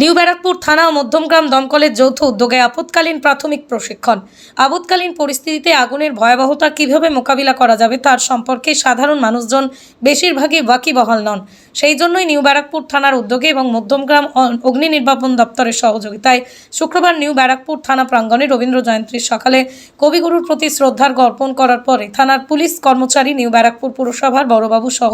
New Barrackpore থানা ও মধ্যমগ্রাম দমকলের যৌথ উদ্যোগে আপৎকালীন প্রাথমিক প্রশিক্ষণ। আপৎকালীন পরিস্থিতিতে আগুনের ভয়াবহতা কীভাবে মোকাবিলা করা যাবে তার সম্পর্কে সাধারণ মানুষজন বেশিরভাগই ওয়াকিবহাল নন। সেই জন্যই নিউ ব্যারাকপুর থানার উদ্যোগে এবং মধ্যমগ্রাম অগ্নি নির্বাপন দপ্তরের সহযোগিতায় শুক্রবার নিউ ব্যারাকপুর থানা প্রাঙ্গণে রবীন্দ্র জয়ন্তীর সকালে কবিগুরুর প্রতি শ্রদ্ধার্ঘ অর্পণ করার পরে থানার পুলিশ কর্মচারী, নিউ ব্যারাকপুর পুরসভার বড়বাবু সহ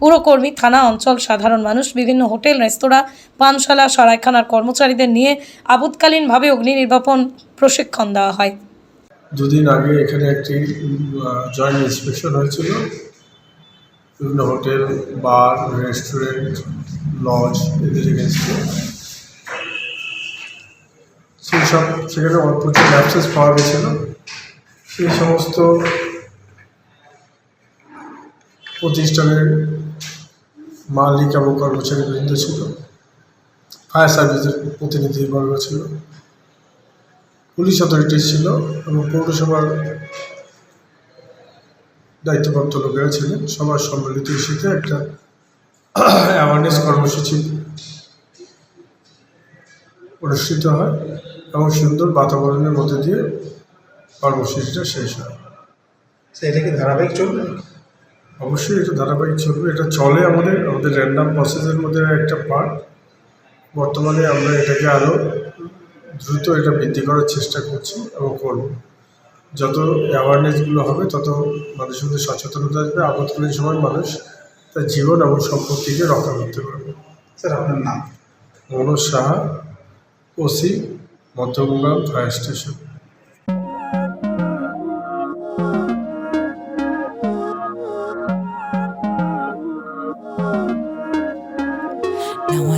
পুরকর্মী, থানা অঞ্চল সাধারণ মানুষ, বিভিন্ন হোটেল, রেস্তোরাঁ, পানশালা সরাইখানার কর্মচারীদের নিয়ে আপৎকালীনভাবে অগ্নি নির্বাপন প্রশিক্ষণ দেওয়া হয়। দুদিন আগে এখানে একটি জয়েন্ট ইন্সপেকশন হয়েছিল। বিভিন্ন হোটেল, বার রেস্টুরেন্ট লজ এদের সেই সব সেখানে প্রচুর ল্যাপসেস পাওয়া গেছিল। সেই সমস্ত প্রতিষ্ঠানের মালিক এবং কর্মচারী বৃন্দ ছিল। ফায়ার সার্ভিসের প্রতিনিধিবর্গ ছিল। পুলিশ অথরিটিস ছিল এবং পৌরসভার দায়িত্বপ্রাপ্ত লোকেরা ছিলেন। সবার সম্মিলিত ইস্যুতে একটা অ্যাওয়ারনেস কর্মসূচি অনুষ্ঠিত হয় এবং সুন্দর বাতাবরণের মধ্যে দিয়ে কর্মসূচিটা শেষ হয়। এটা কি ধারাবাহিক চলবে? অবশ্যই এটা ধারাবাহিক চলবে। এটা চলে আমাদের আমাদের র্যান্ডাম প্রসেসের মধ্যে একটা পার্ট বর্তমানে আমরা এটাকে আরও দ্রুত এটা বৃদ্ধি করার চেষ্টা করছি এবং করব। যত অ্যাওয়ারনেসগুলো হবে তত মানুষের মধ্যে সচেতনতা আসবে আপৎকালীন সময় মানুষ তার জীবন এবং সম্পত্তিকে রক্ষা করতে পারবে। স্যার আপনার নাম? Manoj Saha OC Madhyamgram fire station. Não é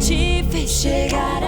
te fez chegar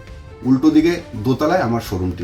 উল্টো দিকে দোতলায় আমার শোরুমটি